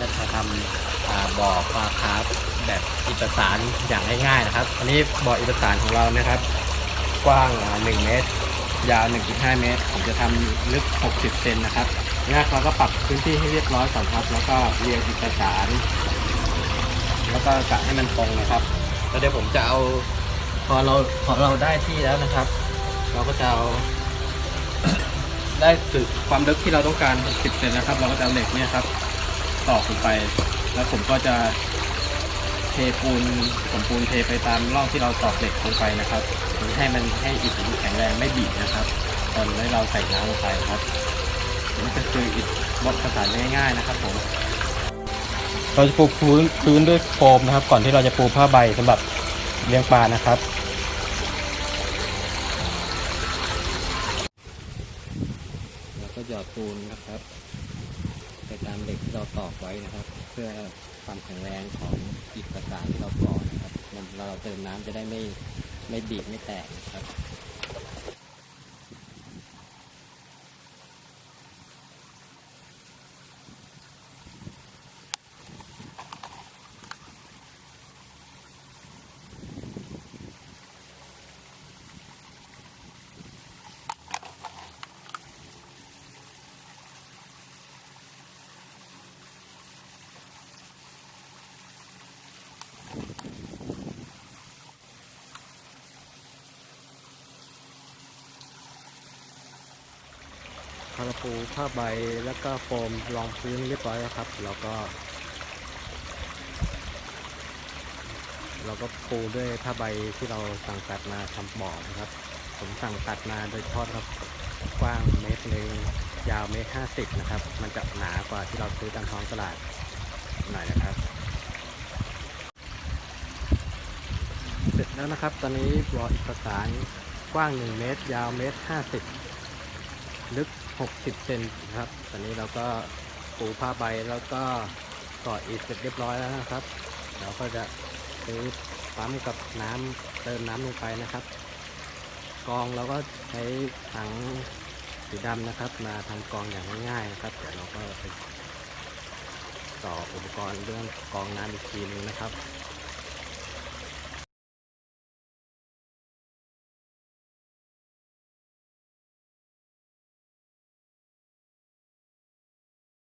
จะทำบ่อปลาคาร์ฟแบบอิฐสารอย่างง่ายๆนะครับ อันนี้บ่ออิฐสารของเรานะครับ กว้างอ่า1เมตร ยาว 1.5 เมตร ผมจะทำลึก 60 เซนนะครับเนี่ยเราก็ปรับพื้นที่ให้เรียบร้อยก่อนครับ แล้วก็เรียงอิฐสารแล้วก็กะให้มันตรงนะครับ แล้วเดี๋ยวผมจะเอาพอเราพอเราได้ที่แล้วนะครับ เราก็จะเอาได้ถึงความลึกที่เราต้องการ10เซนนะครับ เราก็จะเอาเหล็กเนี่ยครับ ตอกลงไป แล้วผมก็จะเทปูนผมปูนเทไปตามร่องที่เราตอกเหล็กลงไปนะครับ ให้มันให้อิฐมันแข็งแรงไม่บีบนะครับ ตอนที่เราใส่น้ำลงไปครับนี่ก็คืออิฐบดประสานง่ายๆนะครับผมเราจะปูพื้นพื้นด้วยโฟมนะครับ ก่อนที่เราจะปูผ้าใบสำหรับเลี้ยงปลานะครับแล้วก็หยอดปูนนะครับไป ตามเหล็กที่เราตอกไว้นะครับ เพื่อความแข็งแรงของอิฐประสานที่เราก่อนะครับเราเติมน้ำจะได้ไม่ไม่บีบไม่แตกนะครับ พอเราปูผ้าใบแล้วก็โฟมรองพื้นเรียบร้อยแล้วครับเราก็เราก็ปูด้วยผ้าใบที่เราสั่งตัดมาทำบ่อนะครับ ผมสั่งตัดมาโดยเฉพาะครับกว้างเมตรหนึ่งยาวเมตรห้าสิบนะครับ มันจะหนากว่าที่เราซื้อตามท้องตลาดหน่อยนะครับ เสร็จแล้วนะครับ ตอนนี้บ่ออิฐสารกว้าง1เมตร ยาวเมตร50 ลึก 60 เซนนะครับ ตอนนี้เราก็ปูผ้าใบแล้วก็ก่ออิฐเสร็จเรียบร้อยแล้วนะครับ เราก็จะซื้อปั๊มกับน้ำเติมน้ำลงไปนะครับ กองเราก็ใช้ถังสีดำนะครับ มาทำกองอย่างง่ายๆนะครับ เดี๋ยวเราก็ไปต่ออุปกรณ์เรื่องกองน้ำอีกทีนึงนะครับ